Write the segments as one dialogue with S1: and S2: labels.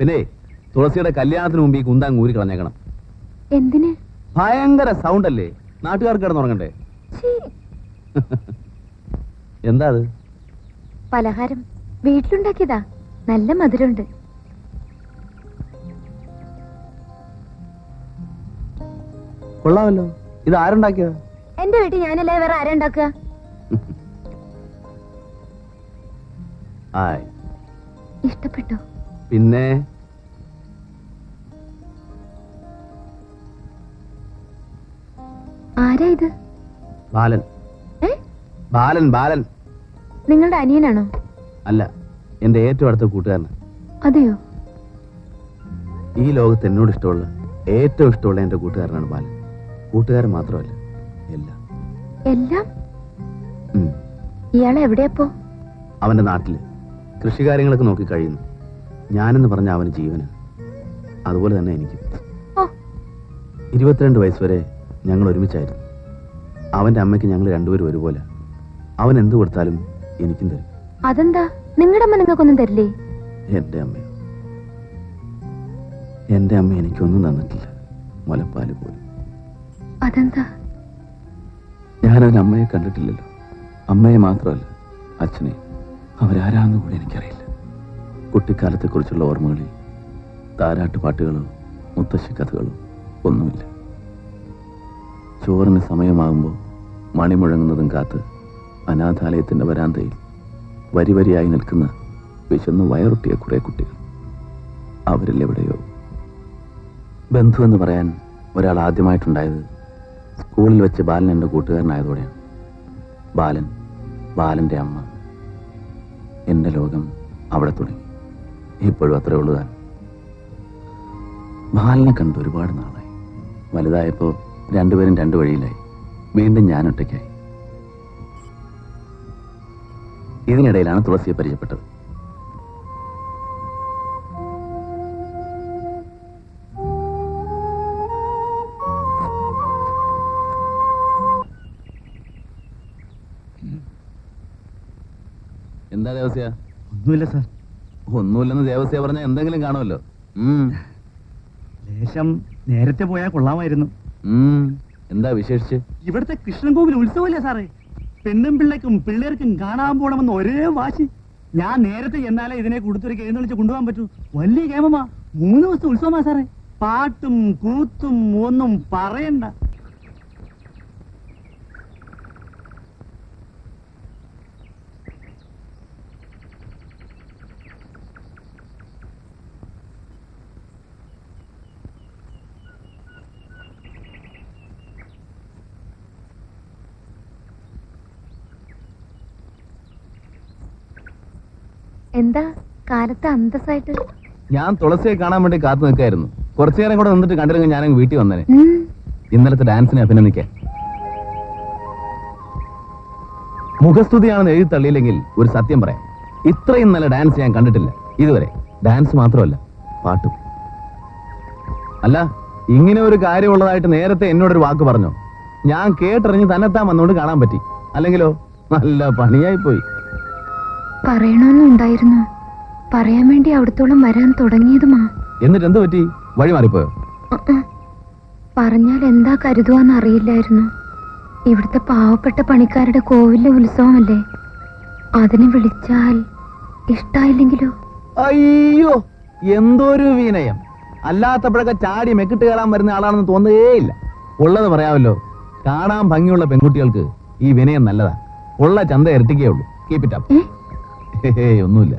S1: പിന്നെ തുളസിയുടെ കല്യാണത്തിന് മുമ്പ് ഈ കുന്താൻ ഊരി കളഞ്ഞേക്കണം.
S2: എന്തിന്?
S1: ഭയങ്കര സൗണ്ട് അല്ലേ? നാട്ടുകാർക്ക് കിടന്നുറങ്ങണ്ടേ
S2: ഉറങ്ങണ്ടേ?
S1: എന്താ അത്?
S2: പലഹാരം വീട്ടിലുണ്ടാക്കിയതാ. നല്ല മധുരമുണ്ട്.
S1: കൊള്ളാമല്ലോ. ഇത് ആരുണ്ടാക്കിയത്?
S2: എന്റെ വീട്ടിൽ ഞാനല്ലേ വേറെ
S1: ആരുണ്ടാക്കുക
S2: ഇഷ്ടപ്പെട്ടോ?
S1: പിന്നെ?
S2: ആരാ ഇത്?
S1: ബാലൻ.
S2: ഏ?
S1: ബാലൻ ബാലൻ.
S2: നിങ്ങളുടെ അനിയനാണോ?
S1: അല്ല എന്റെ ഏറ്റവും അടുത്ത കൂട്ടുകാരൻ
S2: അതെയോ?
S1: ഈ ലോകത്ത് എന്നോട് ഇഷ്ടമുള്ള ഏറ്റവും ഇഷ്ടമുള്ള എന്റെ കൂട്ടുകാരനാണ് ബാലൻ. കൂട്ടുകാരൻ മാത്രമല്ല എല്ലാം.
S2: എല്ലാം?
S1: ഉം.
S2: ഇയാൾ എവിടെയപ്പോ
S1: അവന്റെ നാട്ടിൽ. കൃഷികാര്യങ്ങളൊക്കെ നോക്കി കഴിയുന്നു. ഞാനെന്ന് പറഞ്ഞ അവന് ജീവന്. അതുപോലെ തന്നെ എനിക്ക്. ഇരുപത്തിരണ്ട് വയസ്സ് വരെ ഞങ്ങൾ ഒരുമിച്ചായിരുന്നു. അവന്റെ അമ്മയ്ക്ക് ഞങ്ങൾ രണ്ടുപേരും ഒരുപോലെ. അവൻ എന്ത് കൊടുത്താലും എനിക്കും തരും.
S2: അതെന്താ? നിങ്ങളുടെ അമ്മ നിങ്ങൾക്കൊന്നും തരില്ലേ?
S1: എന്റെ അമ്മ എന്റെ അമ്മ എനിക്കൊന്നും തന്നിട്ടില്ല. മുലപ്പാൽ പോലും.
S2: അതെന്താ?
S1: ഞാൻ ഞാനവൻ അമ്മയെ കണ്ടിട്ടില്ലല്ലോ. അമ്മയെ മാത്രമല്ല അച്ഛനെ. അവരാരാന്ന് കൂടി എനിക്കറിയില്ല. കുട്ടിക്കാലത്തെക്കുറിച്ചുള്ള ഓർമ്മകളിൽ താരാട്ട് പാട്ടുകളോ മുത്തശ്ശി കഥകളോ ഒന്നുമില്ല. ചോറിന് സമയമാകുമ്പോൾ മണി മുഴങ്ങുന്നതും കാത്ത് അനാഥാലയത്തിന്റെ വരാന്തയിൽ വരി വരിയായി നിൽക്കുന്ന വിശന്ന് വയറുട്ടിയ കുറെ കുട്ടികൾ. അവരിൽ എവിടെയോ. ബന്ധു എന്ന് പറയാൻ ഒരാൾ ആദ്യമായിട്ടുണ്ടായത് സ്കൂളിൽ വെച്ച് ബാലൻ എന്റെ കൂട്ടുകാരനായതോടെയാണ്. ബാലൻ ബാലന്റെ അമ്മ. എന്റെ ലോകം അവിടെ തുടങ്ങി. ഇപ്പോഴും അത്രേ ഉള്ളൂ താൻ. ബാലിനെ കണ്ട് ഒരുപാട് നാളായി. വലുതായപ്പോൾ രണ്ടുപേരും രണ്ടു വഴിയിലായി. വീണ്ടും ഞാൻ ഒറ്റയ്ക്കായി. ഇതിനിടയിലാണ് തുളസിയെ പരിചയപ്പെട്ടത്. എന്താ ദേവസ്യ
S3: ഒന്നുമില്ല സാർ.
S1: ഒന്നുമില്ലെന്ന് ദേവസ്യ പറഞ്ഞ എന്തെങ്കിലും കാണുമല്ലോ.
S3: ലേശം നേരത്തെ പോയാൽ കൊള്ളാമായിരുന്നു.
S1: എന്താ വിശേഷിച്ച്?
S3: ഇവിടുത്തെ കൃഷ്ണൻകോവിൽ ഉത്സവമല്ലേ സാറേ? പെണ്ണും പിള്ളേക്കും പിള്ളേർക്കും കാണാൻ പോണമെന്ന് ഒരേ വാശി. ഞാൻ നേരത്തെ എന്നാലേ ഇതിനെ കൊടുത്തൊരു എഴുന്നള്ളിച്ച് കൊണ്ടുപോകാൻ പറ്റൂ. വലിയ കേമമാ മൂന്ന് ദിവസത്തെ ഉത്സവമാ സാറേ. പാട്ടും കൂത്തും ഒന്നും പറയണ്ട.
S2: എന്താ കാലത്ത് അന്തസ്സായിട്ട്?
S1: ഞാൻ തുളസിയെ കാണാൻ വേണ്ടി കാത്തു നിൽക്കായിരുന്നു. കുറച്ചു നേരം കൂടെ നിന്നിട്ട് ഞാൻ ഞാനങ്ങ് വീട്ടിൽ വന്നേനെ.
S2: ഉം,
S1: ഇന്നലത്തെ ഡാൻസിനെ അഭിനന്ദിക്കാൻ. മുഖസ്തുതിയാണെന്ന് എഴുതി തള്ളിയില്ലെങ്കിൽ ഒരു സത്യം പറയാം. ഇത്രയും നല്ല ഡാൻസ് ഞാൻ കണ്ടിട്ടില്ല. ഇതുവരെ. ഡാൻസ് മാത്രമല്ല പാട്ടും. അല്ല ഇങ്ങനെ ഒരു കാര്യമുള്ളതായിട്ട് നേരത്തെ എന്നോടൊരു വാക്ക് പറഞ്ഞു? ഞാൻ കേട്ടറിഞ്ഞ് തന്നെത്താൻ വന്നുകൊണ്ട് കാണാൻ പറ്റി. അല്ലെങ്കിലോ നല്ല പണിയായി പോയി
S2: പറയണമെന്നുണ്ടായിരുന്നു പറയാൻ വേണ്ടി അവിടത്തോളം വരാൻ തുടങ്ങിയതുമാ.
S1: എന്നിട്ട് എന്ത് പറ്റി? വഴി മാറിപ്പോയോ.
S2: പറഞ്ഞാൽ എന്താ കരുതുവാന്ന് അറിയില്ലായിരുന്നു. ഇവിടുത്തെ പാവപ്പെട്ട പണിക്കാരുടെ കോവിലെ ഉത്സവമല്ലേ? അതിന് വിളിച്ചാൽ ഇഷ്ടായില്ലെങ്കിലോ?
S1: അയ്യോ എന്തൊരു വിനയം. അല്ലാത്തപ്പോഴൊക്കെ ചാടി മെക്കിട്ട് കയറാൻ വരുന്ന ആളാണെന്ന് തോന്നുകയേയില്ല. ഉള്ളത് പറയാമല്ലോ കാണാൻ ഭംഗിയുള്ള പെൺകുട്ടികൾക്ക് ഈ വിനയം നല്ലതാ. ഉള്ള ചന്ത ഇരട്ടിക്കേ ഉള്ളൂ. കീപ് ഇറ്റ് അപ്പ് ഒന്നുമില്ല.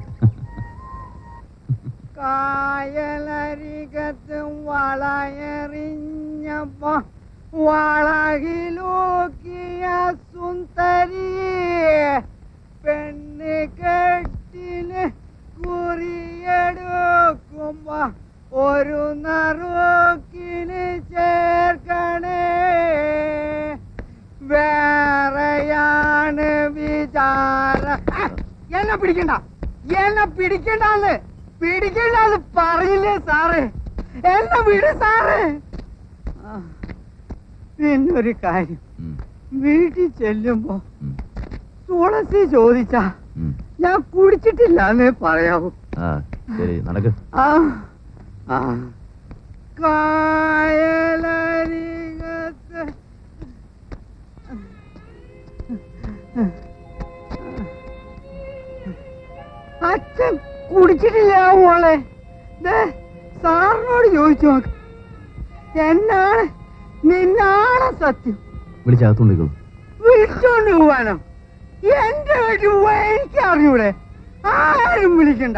S4: കായലരികത്ത് വളയറിഞ്ഞപ്പോ വളകിലൂക്കിയ സുന്ദരി പെണ്ണ് കെട്ടിന് കുറിയെടുക്കുമ്പോ ഒരു നറുക്കിന് ചേർക്കണേ എന്നെ പിടിക്കണ്ട. എന്നെ പിടിക്കണ്ടെന്ന്. പിടിക്കണ്ടെന്ന് പറയില്ലേ സാറ്? എന്നെ വിട് സാറ്. പിന്നെ ഒരു കാര്യം. വീട്ടിൽ ചെല്ലുമ്പോ തുളസി ചോദിച്ച ഞാൻ കുടിച്ചിട്ടില്ല എന്നേ പറയാവൂ
S1: ആ.
S4: കായലരികത്ത്. കുടിച്ചിട്ടില്ല മോളെ. സാറിനോട് ചോദിച്ചു നോക്ക്. എന്നാണ് നിന്നാണ് സത്യം?
S1: വിളിച്ചകത്തുണ്ടിക്കോളൂ
S4: വിളിച്ചോണ്ട് പോവാനോ? എന്റെ വീട്ടിൽ എനിക്ക് അറിഞ്ഞൂടെ? ആരും വിളിക്കണ്ട.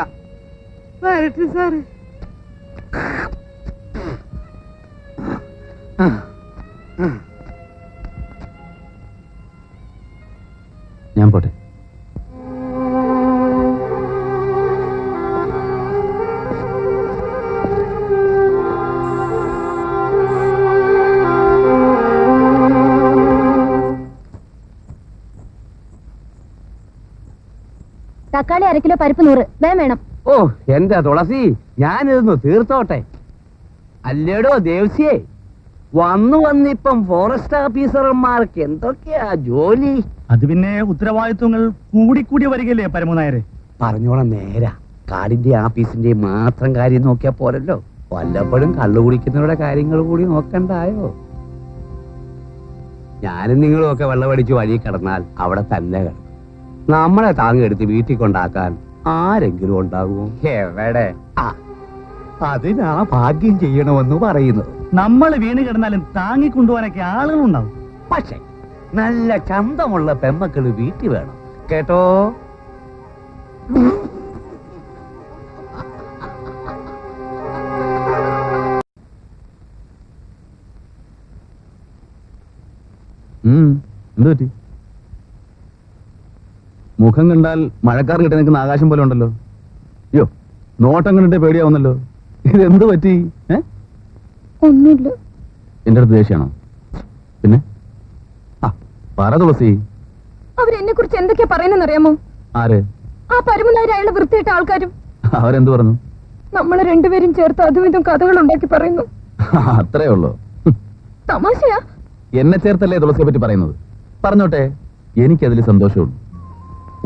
S4: വരട്ടെ സാറ്.
S1: ഞാൻ പോട്ടെ.
S5: തക്കാളി അര കിലോ പരിപ്പ് നൂറ്. വേം വേണം.
S6: ഓ എന്താ തുളസി? ഞാനിതൊന്ന് തീർത്തോട്ടെ. അല്ലേടോ ദേവസ്യേ വന്നു വന്നിപ്പം ഫോറസ്റ്റ് ഓഫീസർമാർക്ക് എന്തൊക്കെയാ ജോലി?
S3: അത് പിന്നെ ഉത്തരവാദിത്വങ്ങൾ കൂടിക്കൂടി വരികയല്ലേ പരമനായരെ?
S6: പറഞ്ഞോളാം നേരാ. കാടിന്റെ ആഫീസിന്റെ മാത്രം കാര്യം നോക്കിയാ പോരല്ലോ. വല്ലപ്പോഴും കള്ളു കുടിക്കുന്നവരുടെ കാര്യങ്ങൾ കൂടി നോക്കണ്ടായോ? ഞാനും നിങ്ങളും ഒക്കെ വെള്ളമടിച്ച് വഴി കിടന്നാൽ അവിടെ തന്നെ കിടക്കും. നമ്മളെ താങ്ങെടുത്ത് വീട്ടിൽ കൊണ്ടാക്കാൻ ആരെങ്കിലും ഉണ്ടാകുമോ? എവിടെ? അതിനാ ഭാഗ്യം ചെയ്യണമെന്ന് പറയുന്നത്.
S3: നമ്മൾ വീണ് കിടന്നാലും താങ്ങിക്കൊണ്ടുപോകാനൊക്കെ ആളുകളുണ്ടാവും.
S6: പക്ഷേ നല്ല ചന്തമുള്ള പെമ്മക്കൾ വീട്ടിൽ വേണം. കേട്ടോ?
S1: എന്ത് പറ്റി മുഖം കണ്ടാൽ മഴക്കാർ കിട്ടി നിൽക്കുന്ന ആകാശം പോലെ ഉണ്ടല്ലോ. അയ്യോ നോട്ടം കണ്ടിട്ട് പേടിയാവുന്നല്ലോ. ഇത് എന്ത് പറ്റി
S5: ഒന്നുമില്ല.
S1: എന്റെ അടുത്ത് ദേഷ്യാണോ? പിന്നെ? ആ പറ തുളസി.
S5: അവരെന്നെ കുറിച്ച് എന്തൊക്കെയാ പറയുന്നറിയാമോ
S1: ആര്?
S5: ആ പരമനായർ അയാളെ വൃത്തിയിട്ട ആൾക്കാരും.
S1: അവരെന്ത് പറഞ്ഞു?
S5: നമ്മളെ രണ്ടുപേരും ചേർത്ത് അതും ഇതും കഥകൾ ഉണ്ടാക്കി പറയുന്നു.
S1: അത്രേ ഉള്ളൂ.
S5: തമാശയാ.
S1: എന്നെ ചേർത്തല്ലേ തുളസിയെ പറ്റി പറയുന്നത്? പറഞ്ഞോട്ടെ എനിക്കതിൽ സന്തോഷമുള്ളൂ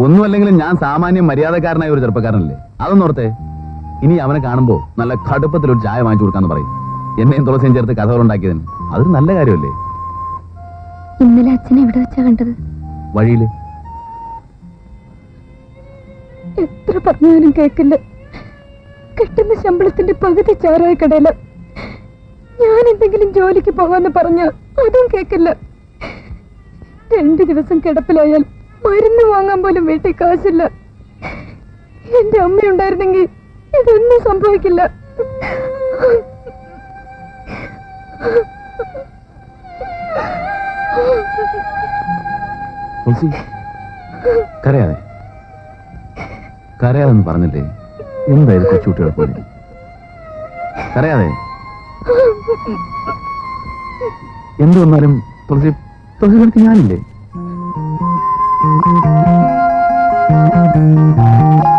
S1: ഒന്നുമല്ലെങ്കിലും ഞാൻ സാമാന്യം മര്യാദക്കാരനായ ഒരു ചെറുപ്പക്കാരനല്ലേ? അതൊന്നോർത്തെ ഇനി അവനെ കാണുമ്പോ നല്ല കടുപ്പത്തിൽ ഒരു ചായ വാങ്ങിച്ചു കൊടുക്കാന്ന് പറയും. എന്നെയും തുളസിയും ചേർത്ത് കഥകൾ ഉണ്ടാക്കിയതിന് അതൊരു നല്ല കാര്യമല്ലേ?
S5: ഇന്നലെ അച്ഛനെ എവിടെ വെച്ചാ കണ്ടത്?
S1: വഴിയിൽ.
S5: എത്ര പറഞ്ഞാലും കേക്കില്ല. കിട്ടുന്ന ശമ്പളത്തിന്റെ പകുതി ചാരായ കടയില. ഞാൻ എന്തെങ്കിലും ജോലിക്ക് പോകാന്ന് പറഞ്ഞ അതും കേക്കില്ല. രണ്ടു ദിവസം കിടപ്പിലായാൽ മരുന്ന് വാങ്ങാൻ പോലും വീട്ടിൽ കാശില്ല. എന്റെ അമ്മ ഉണ്ടായിരുന്നെങ്കിൽ ഇതൊന്നും സംഭവിക്കില്ല.
S1: കരയാതെ. കരയാതെന്ന് പറഞ്ഞില്ലേ? എന്തായാലും കൊച്ചുകുട്ടികളെ പോലെ? കരയാതെ? എന്ത് വന്നാലും തുളസി തുളസി കണക്ക് ഞാനില്ലേ? Thank you.